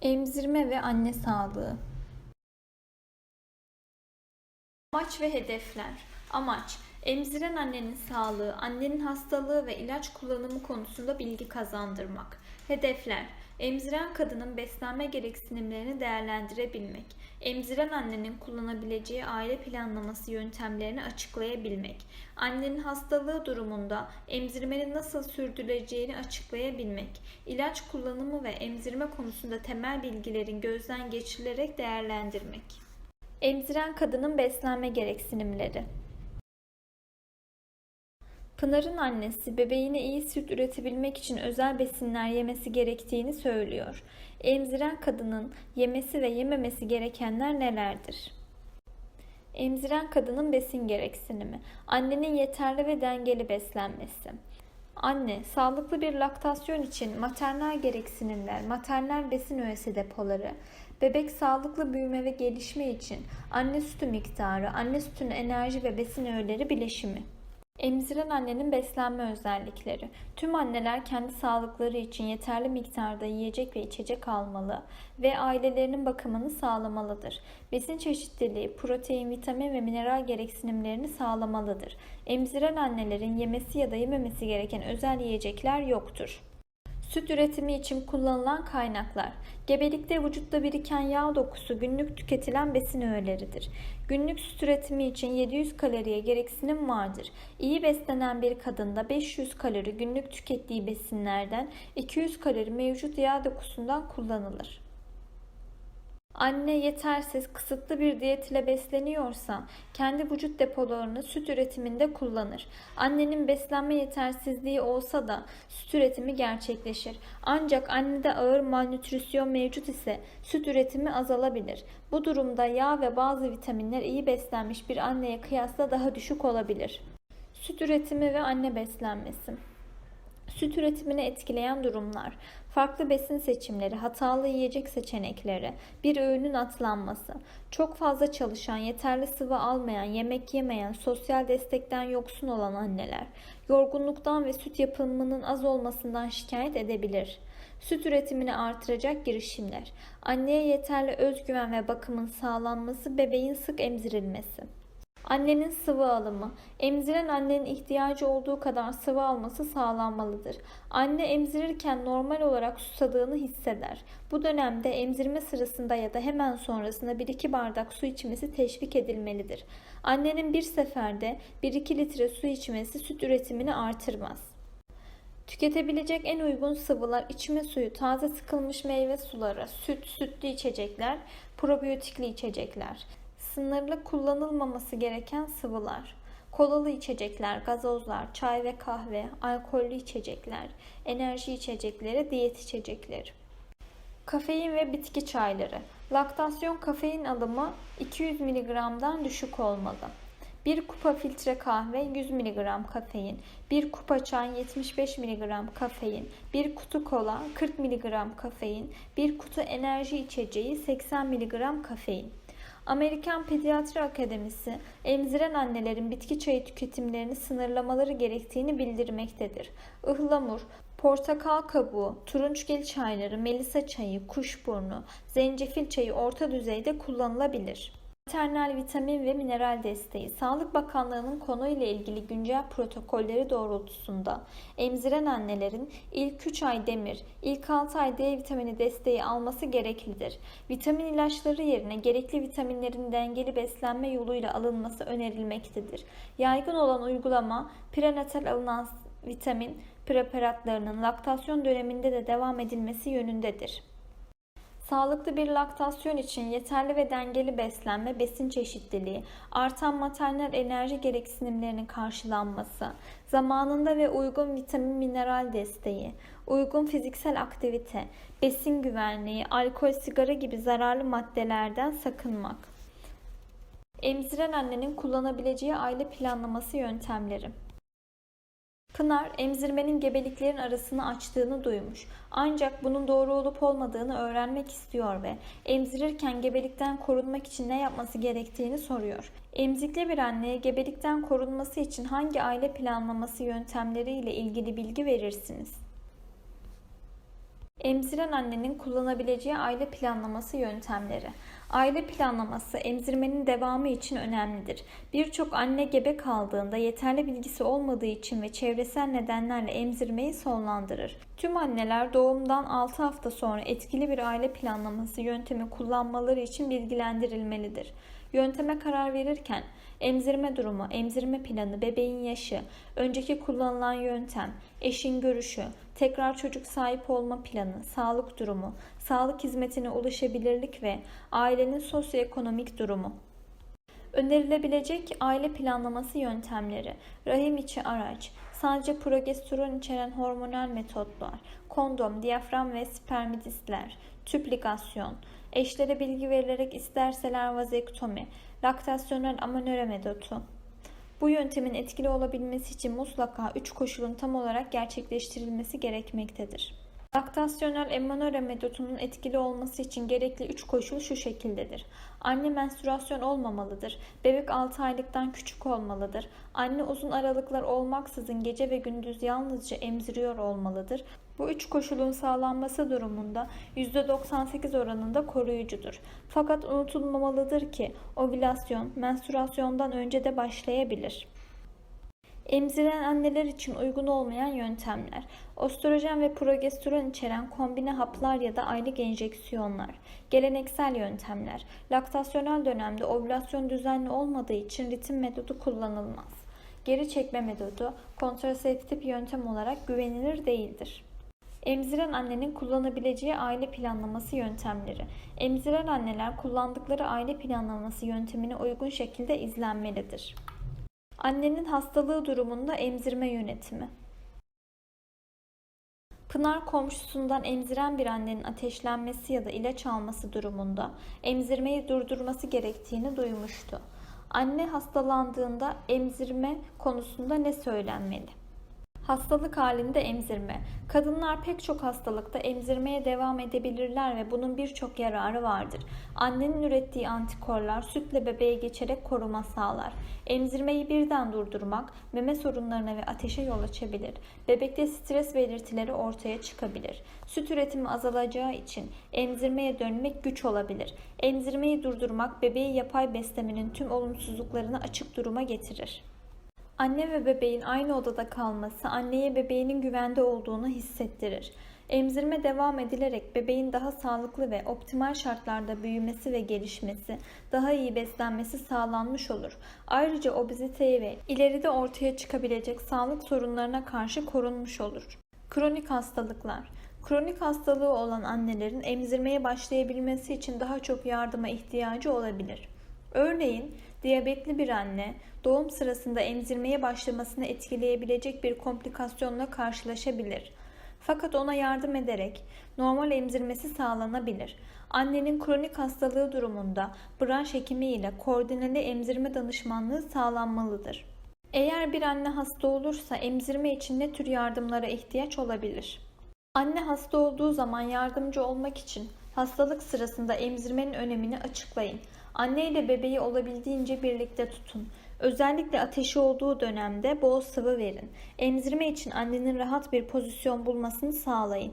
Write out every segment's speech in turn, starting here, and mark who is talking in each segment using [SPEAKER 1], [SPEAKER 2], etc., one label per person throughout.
[SPEAKER 1] Emzirme ve anne sağlığı. Amaç ve hedefler. Amaç Emziren annenin sağlığı, annenin hastalığı ve ilaç kullanımı konusunda bilgi kazandırmak. Hedefler Emziren kadının beslenme gereksinimlerini değerlendirebilmek. Emziren annenin kullanabileceği aile planlaması yöntemlerini açıklayabilmek. Annenin hastalığı durumunda emzirmenin nasıl sürdürüleceğini açıklayabilmek. İlaç kullanımı ve emzirme konusunda temel bilgilerin gözden geçirilerek değerlendirmek. Emziren kadının beslenme gereksinimleri. Pınar'ın annesi bebeğine iyi süt üretebilmek için özel besinler yemesi gerektiğini söylüyor. Emziren kadının yemesi ve yememesi gerekenler nelerdir? Emziren kadının besin gereksinimi. Annenin yeterli ve dengeli beslenmesi. Anne, sağlıklı bir laktasyon için maternal gereksinimler, maternal besin öğesi depoları, bebek sağlıklı büyüme ve gelişme için anne sütü miktarı, anne sütünün enerji ve besin öğeleri bileşimi. Emziren annenin beslenme özellikleri. Tüm anneler kendi sağlıkları için yeterli miktarda yiyecek ve içecek almalı ve ailelerinin bakımını sağlamalıdır. Besin çeşitliliği, protein, vitamin ve mineral gereksinimlerini sağlamalıdır. Emziren annelerin yemesi ya da yememesi gereken özel yiyecekler yoktur. Süt üretimi için kullanılan kaynaklar. Gebelikte vücutta biriken yağ dokusu günlük tüketilen besin öğeleridir. Günlük süt üretimi için 700 kaloriye gereksinim vardır. İyi beslenen bir kadında 500 kalori günlük tükettiği besinlerden 200 kalori mevcut yağ dokusundan kullanılır. Anne yetersiz, kısıtlı bir diyet ile besleniyorsa kendi vücut depolarını süt üretiminde kullanır. Annenin beslenme yetersizliği olsa da süt üretimi gerçekleşir. Ancak annede ağır malnütrisyon mevcut ise süt üretimi azalabilir. Bu durumda yağ ve bazı vitaminler iyi beslenmiş bir anneye kıyasla daha düşük olabilir. Süt üretimi ve anne beslenmesi. Süt üretimini etkileyen durumlar, farklı besin seçimleri, hatalı yiyecek seçenekleri, bir öğünün atlanması, çok fazla çalışan, yeterli sıvı almayan, yemek yemeyen, sosyal destekten yoksun olan anneler, yorgunluktan ve süt yapımının az olmasından şikayet edebilir. Süt üretimini artıracak girişimler, anneye yeterli özgüven ve bakımın sağlanması, bebeğin sık emzirilmesi. Annenin sıvı alımı. Emziren annenin ihtiyacı olduğu kadar sıvı alması sağlanmalıdır. Anne emzirirken normal olarak susadığını hisseder. Bu dönemde emzirme sırasında ya da hemen sonrasında 1-2 bardak su içmesi teşvik edilmelidir. Annenin bir seferde 1-2 litre su içmesi süt üretimini artırmaz. Tüketebilecek en uygun sıvılar içme suyu, taze sıkılmış meyve suları, süt, sütlü içecekler, probiyotikli içecekler. Sınırlı kullanılmaması gereken sıvılar. Kolalı içecekler, gazozlar, çay ve kahve, alkollü içecekler, enerji içecekleri, diyet içecekleri. Kafein ve bitki çayları. Laktasyon kafein alımı 200 mg'dan düşük olmalı. Bir kupa filtre kahve 100 mg kafein, bir kupa çay 75 mg kafein, bir kutu kola 40 mg kafein, bir kutu enerji içeceği 80 mg kafein. Amerikan Pediatri Akademisi, emziren annelerin bitki çayı tüketimlerini sınırlamaları gerektiğini bildirmektedir. Ihlamur, portakal kabuğu, turunçgil çayları, melisa çayı, kuşburnu, zencefil çayı orta düzeyde kullanılabilir. Maternal vitamin ve mineral desteği. Sağlık Bakanlığı'nın konuyla ilgili güncel protokolleri doğrultusunda emziren annelerin ilk 3 ay demir, ilk 6 ay D vitamini desteği alması gereklidir. Vitamin ilaçları yerine gerekli vitaminlerin dengeli beslenme yoluyla alınması önerilmektedir. Yaygın olan uygulama prenatal alınan vitamin preparatlarının laktasyon döneminde de devam edilmesi yönündedir. Sağlıklı bir laktasyon için yeterli ve dengeli beslenme, besin çeşitliliği, artan maternal enerji gereksinimlerinin karşılanması, zamanında ve uygun vitamin mineral desteği, uygun fiziksel aktivite, besin güvenliği, alkol, sigara gibi zararlı maddelerden sakınmak. Emziren annenin kullanabileceği aile planlaması yöntemleri. Pınar, emzirmenin gebeliklerin arasını açtığını duymuş. Ancak bunun doğru olup olmadığını öğrenmek istiyor ve emzirirken gebelikten korunmak için ne yapması gerektiğini soruyor. Emzikli bir anneye gebelikten korunması için hangi aile planlaması yöntemleriyle ilgili bilgi verirsiniz? Emziren annenin kullanabileceği aile planlaması yöntemleri. Aile planlaması emzirmenin devamı için önemlidir. Birçok anne gebe kaldığında yeterli bilgisi olmadığı için ve çevresel nedenlerle emzirmeyi sonlandırır. Tüm anneler doğumdan 6 hafta sonra etkili bir aile planlaması yöntemi kullanmaları için bilgilendirilmelidir. Yönteme karar verirken emzirme durumu, emzirme planı, bebeğin yaşı, önceki kullanılan yöntem, eşin görüşü, tekrar çocuk sahip olma planı, sağlık durumu, sağlık hizmetine ulaşabilirlik ve ailenin sosyoekonomik durumu. Önerilebilecek aile planlaması yöntemleri, rahim içi araç, sadece progesteron içeren hormonal metotlar, kondom, diyafram ve spermidistler, tüp ligasyon, eşlere bilgi verilerek isterseler vazektomi, laktasyonel amenorre metodu. Bu yöntemin etkili olabilmesi için mutlaka 3 koşulun tam olarak gerçekleştirilmesi gerekmektedir. Laktasyonel amenorre metodunun etkili olması için gerekli 3 koşul şu şekildedir. Anne menstruasyon olmamalıdır. Bebek 6 aylıktan küçük olmalıdır. Anne uzun aralıklar olmaksızın gece ve gündüz yalnızca emziriyor olmalıdır. Bu üç koşulun sağlanması durumunda %98 oranında koruyucudur. Fakat unutulmamalıdır ki ovülasyon menstruasyondan önce de başlayabilir. Emziren anneler için uygun olmayan yöntemler. Östrojen ve progesteron içeren kombine haplar ya da aylık enjeksiyonlar. Geleneksel yöntemler. Laktasyonel dönemde ovülasyon düzenli olmadığı için ritim metodu kullanılmaz. Geri çekme metodu kontraseptif yöntem olarak güvenilir değildir. Emziren annenin kullanabileceği aile planlaması yöntemleri. Emziren anneler kullandıkları aile planlaması yöntemine uygun şekilde izlenmelidir. Annenin hastalığı durumunda emzirme yönetimi. Pınar komşusundan emziren bir annenin ateşlenmesi ya da ilaç alması durumunda emzirmeyi durdurması gerektiğini duymuştu. Anne hastalandığında emzirme konusunda ne söylenmeli? Hastalık halinde emzirme. Kadınlar pek çok hastalıkta emzirmeye devam edebilirler ve bunun birçok yararı vardır. Annenin ürettiği antikorlar sütle bebeğe geçerek koruma sağlar. Emzirmeyi birden durdurmak meme sorunlarına ve ateşe yol açabilir. Bebekte stres belirtileri ortaya çıkabilir. Süt üretimi azalacağı için emzirmeye dönmek güç olabilir. Emzirmeyi durdurmak bebeği yapay beslemenin tüm olumsuzluklarını açık duruma getirir. Anne ve bebeğin aynı odada kalması anneye bebeğinin güvende olduğunu hissettirir. Emzirme devam edilerek bebeğin daha sağlıklı ve optimal şartlarda büyümesi ve gelişmesi, daha iyi beslenmesi sağlanmış olur. Ayrıca obeziteye ve ileride ortaya çıkabilecek sağlık sorunlarına karşı korunmuş olur. Kronik hastalıklar Kronik hastalığı olan annelerin emzirmeye başlayabilmesi için daha çok yardıma ihtiyacı olabilir. Örneğin diyabetli bir anne doğum sırasında emzirmeye başlamasını etkileyebilecek bir komplikasyonla karşılaşabilir. Fakat ona yardım ederek normal emzirmesi sağlanabilir. Annenin kronik hastalığı durumunda branş hekimi ile koordineli emzirme danışmanlığı sağlanmalıdır. Eğer bir anne hasta olursa emzirme için ne tür yardımlara ihtiyaç olabilir? Anne hasta olduğu zaman yardımcı olmak için hastalık sırasında emzirmenin önemini açıklayın. Anne ile bebeği olabildiğince birlikte tutun. Özellikle ateşi olduğu dönemde bol sıvı verin. Emzirme için annenin rahat bir pozisyon bulmasını sağlayın.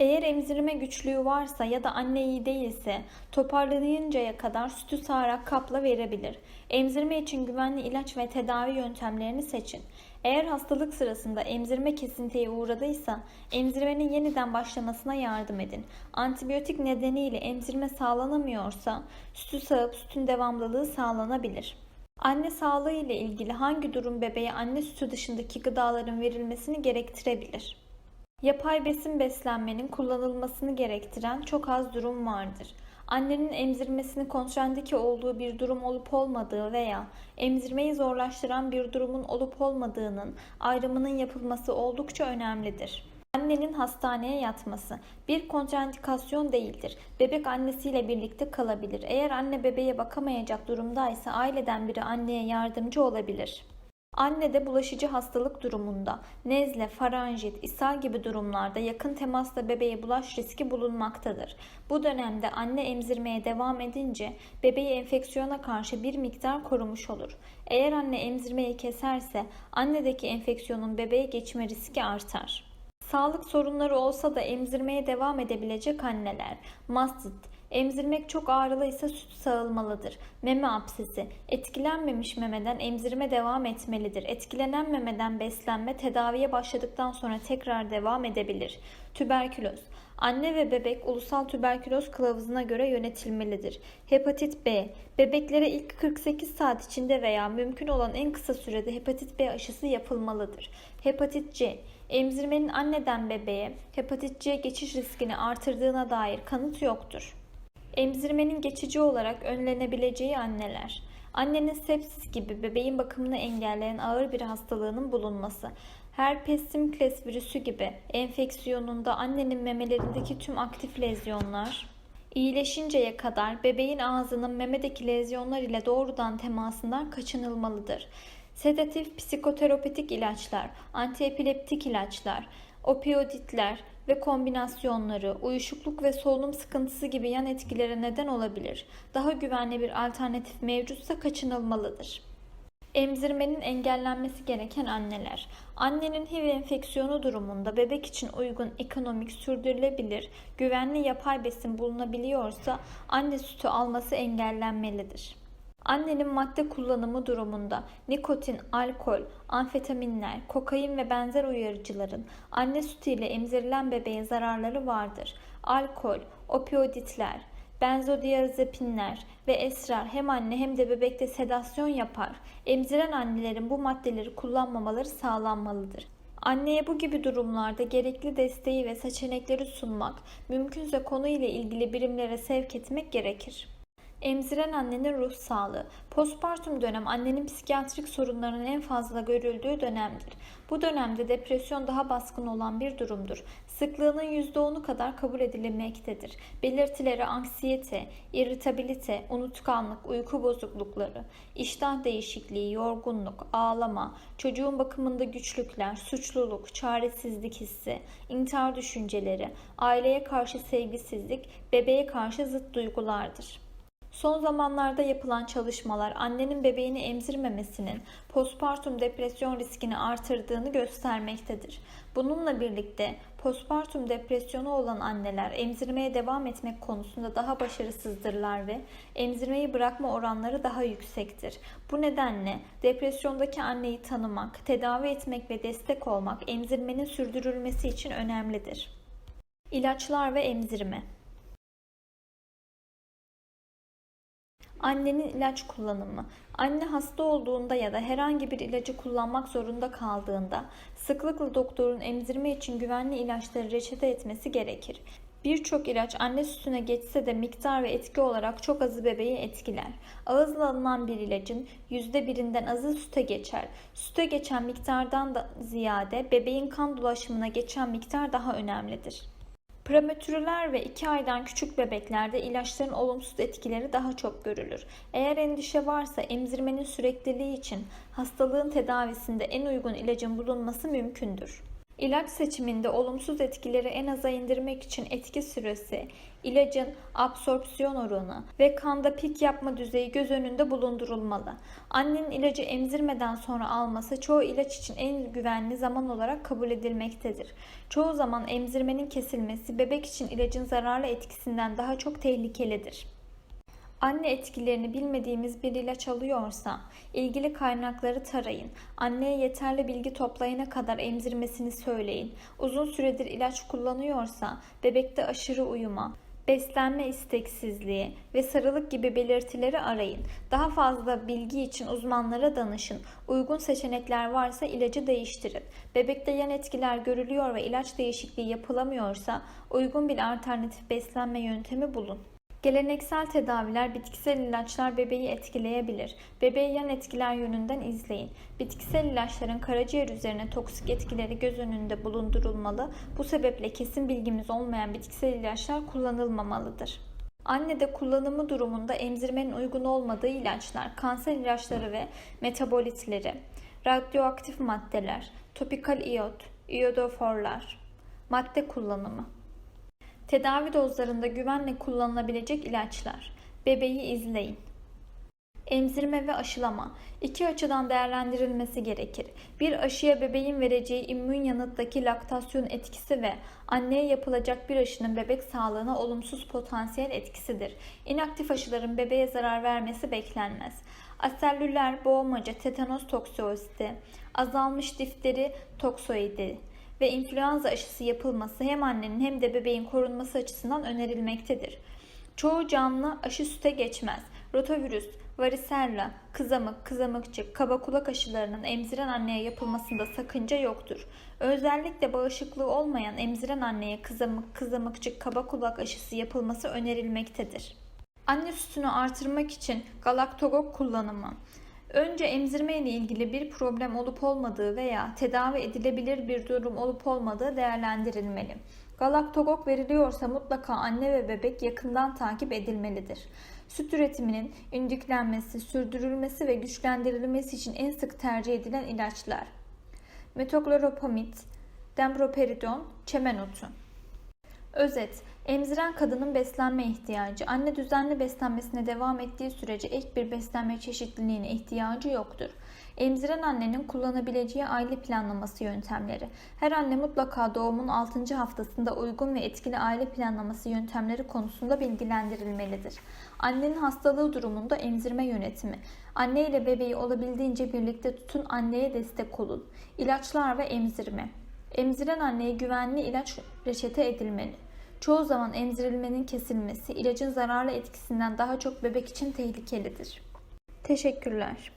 [SPEAKER 1] Eğer emzirme güçlüğü varsa ya da anne iyi değilse toparlanıncaya kadar sütü sağarak kapla verebilir. Emzirme için güvenli ilaç ve tedavi yöntemlerini seçin. Eğer hastalık sırasında emzirme kesintiye uğradıysa emzirmenin yeniden başlamasına yardım edin. Antibiyotik nedeniyle emzirme sağlanamıyorsa sütü sağıp sütün devamlılığı sağlanabilir. Anne sağlığı ile ilgili hangi durum bebeğe anne sütü dışındaki gıdaların verilmesini gerektirebilir? Yapay besin beslenmenin kullanılmasını gerektiren çok az durum vardır. Annenin emzirmesini kontrendike olduğu bir durum olup olmadığı veya emzirmeyi zorlaştıran bir durumun olup olmadığının ayrımının yapılması oldukça önemlidir. Annenin hastaneye yatması bir kontraindikasyon değildir. Bebek annesiyle birlikte kalabilir. Eğer anne bebeğe bakamayacak durumdaysa aileden biri anneye yardımcı olabilir. Annede bulaşıcı hastalık durumunda nezle, faranjit, ishal gibi durumlarda yakın temasla bebeğe bulaş riski bulunmaktadır. Bu dönemde anne emzirmeye devam edince bebeği enfeksiyona karşı bir miktar korumuş olur. Eğer anne emzirmeyi keserse annedeki enfeksiyonun bebeğe geçme riski artar. Sağlık sorunları olsa da emzirmeye devam edebilecek anneler. Mastit, emzirmek çok ağrılıysa süt sağılmalıdır. Meme absesi, etkilenmemiş memeden emzirme devam etmelidir. Etkilenen memeden beslenme tedaviye başladıktan sonra tekrar devam edebilir. Tüberküloz, Anne ve bebek ulusal tüberküloz kılavuzuna göre yönetilmelidir. Hepatit B, bebeklere ilk 48 saat içinde veya mümkün olan en kısa sürede hepatit B aşısı yapılmalıdır. Hepatit C, emzirmenin anneden bebeğe hepatit C geçiş riskini artırdığına dair kanıt yoktur. Emzirmenin geçici olarak önlenebileceği anneler. Annenin sepsis gibi bebeğin bakımını engelleyen ağır bir hastalığının bulunması. Herpes simplex virüsü gibi enfeksiyonunda annenin memelerindeki tüm aktif lezyonlar, iyileşinceye kadar bebeğin ağzının memedeki lezyonlar ile doğrudan temasından kaçınılmalıdır. Sedatif psikoterapetik ilaçlar, antiepileptik ilaçlar, opiyoditler ve kombinasyonları, uyuşukluk ve solunum sıkıntısı gibi yan etkilere neden olabilir. Daha güvenli bir alternatif mevcutsa kaçınılmalıdır. Emzirmenin engellenmesi gereken anneler. Annenin HIV enfeksiyonu durumunda bebek için uygun, ekonomik, sürdürülebilir, güvenli yapay besin bulunabiliyorsa anne sütü alması engellenmelidir. Annenin madde kullanımı durumunda nikotin, alkol, amfetaminler, kokain ve benzer uyarıcıların anne sütü ile emzirilen bebeğe zararları vardır. Alkol, opiyoditler, benzodiazepinler ve esrar hem anne hem de bebekte sedasyon yapar. Emziren annelerin bu maddeleri kullanmamaları sağlanmalıdır. Anneye bu gibi durumlarda gerekli desteği ve seçenekleri sunmak, mümkünse konu ile ilgili birimlere sevk etmek gerekir. Emziren annenin ruh sağlığı. Postpartum dönem annenin psikiyatrik sorunlarının en fazla görüldüğü dönemdir. Bu dönemde depresyon daha baskın olan bir durumdur. Sıklığının %10'u kadar kabul edilmektedir. Belirtileri anksiyete, irritabilite, unutkanlık, uyku bozuklukları, iştah değişikliği, yorgunluk, ağlama, çocuğun bakımında güçlükler, suçluluk, çaresizlik hissi, intihar düşünceleri, aileye karşı sevgisizlik, bebeğe karşı zıt duygulardır. Son zamanlarda yapılan çalışmalar annenin bebeğini emzirmemesinin postpartum depresyon riskini artırdığını göstermektedir. Bununla birlikte postpartum depresyonu olan anneler emzirmeye devam etmek konusunda daha başarısızdırlar ve emzirmeyi bırakma oranları daha yüksektir. Bu nedenle depresyondaki anneyi tanımak, tedavi etmek ve destek olmak emzirmenin sürdürülmesi için önemlidir. İlaçlar ve emzirme Annenin ilaç kullanımı. Anne hasta olduğunda ya da herhangi bir ilacı kullanmak zorunda kaldığında sıklıkla doktorun emzirme için güvenli ilaçları reçete etmesi gerekir. Birçok ilaç anne sütüne geçse de miktar ve etki olarak çok azı bebeği etkiler. Ağızla alınan bir ilacın %1'inden azı süte geçer. Süte geçen miktardan da ziyade bebeğin kan dolaşımına geçen miktar daha önemlidir. Prematürler ve 2 aydan küçük bebeklerde ilaçların olumsuz etkileri daha çok görülür. Eğer endişe varsa emzirmenin sürekliliği için hastalığın tedavisinde en uygun ilacın bulunması mümkündür. İlaç seçiminde olumsuz etkileri en aza indirmek için etki süresi, ilacın absorpsiyon oranı ve kanda pik yapma düzeyi göz önünde bulundurulmalı. Annenin ilacı emzirmeden sonra alması çoğu ilaç için en güvenli zaman olarak kabul edilmektedir. Çoğu zaman emzirmenin kesilmesi bebek için ilacın zararlı etkisinden daha çok tehlikelidir. Anne etkilerini bilmediğimiz bir ilaç alıyorsa ilgili kaynakları tarayın. Anneye yeterli bilgi toplayana kadar emzirmesini söyleyin. Uzun süredir ilaç kullanıyorsa bebekte aşırı uyuma, beslenme isteksizliği ve sarılık gibi belirtileri arayın. Daha fazla bilgi için uzmanlara danışın. Uygun seçenekler varsa ilacı değiştirin. Bebekte yan etkiler görülüyor ve ilaç değişikliği yapılamıyorsa uygun bir alternatif beslenme yöntemi bulun. Geleneksel tedaviler, bitkisel ilaçlar bebeği etkileyebilir. Bebeği yan etkiler yönünden izleyin. Bitkisel ilaçların karaciğer üzerine toksik etkileri göz önünde bulundurulmalı. Bu sebeple kesin bilgimiz olmayan bitkisel ilaçlar kullanılmamalıdır. Annede kullanımı durumunda emzirmenin uygun olmadığı ilaçlar, kanser ilaçları ve metabolitleri, radyoaktif maddeler, topikal iyot, iodoforlar, madde kullanımı. Tedavi dozlarında güvenle kullanılabilecek ilaçlar. Bebeği izleyin. Emzirme ve aşılama iki açıdan değerlendirilmesi gerekir. Bir aşıya bebeğin vereceği immün yanıttaki laktasyon etkisi ve anneye yapılacak bir aşının bebek sağlığına olumsuz potansiyel etkisidir. İnaktif aşıların bebeğe zarar vermesi beklenmez. Asellüler boğmaca, tetanos toksiositi, azalmış difteri toksoidi ve influenza aşısı yapılması hem annenin hem de bebeğin korunması açısından önerilmektedir. Çoğu canlı aşı süte geçmez. Rotavirüs, varisella, kızamık, kızamıkçık, kaba kulak aşılarının emziren anneye yapılmasında sakınca yoktur. Özellikle bağışıklığı olmayan emziren anneye kızamık, kızamıkçık, kaba kulak aşısı yapılması önerilmektedir. Anne sütünü artırmak için galaktogok kullanımı. Önce emzirme ile ilgili bir problem olup olmadığı veya tedavi edilebilir bir durum olup olmadığı değerlendirilmeli. Galaktogok veriliyorsa mutlaka anne ve bebek yakından takip edilmelidir. Süt üretiminin ündüklenmesi, sürdürülmesi ve güçlendirilmesi için en sık tercih edilen ilaçlar. Metokloropamid, dembroperidon, çemen otu. Özet, emziren kadının beslenme ihtiyacı, anne düzenli beslenmesine devam ettiği sürece ek bir beslenme çeşitliliğine ihtiyacı yoktur. Emziren annenin kullanabileceği aile planlaması yöntemleri. Her anne mutlaka doğumun 6. haftasında uygun ve etkili aile planlaması yöntemleri konusunda bilgilendirilmelidir. Annenin hastalığı durumunda emzirme yönetimi. Anne ile bebeği olabildiğince birlikte tutun, anneye destek olun. İlaçlar ve emzirme. Emziren anneye güvenli ilaç reçete edilmeli. Çoğu zaman emzirilmenin kesilmesi ilacın zararlı etkisinden daha çok bebek için tehlikelidir. Teşekkürler.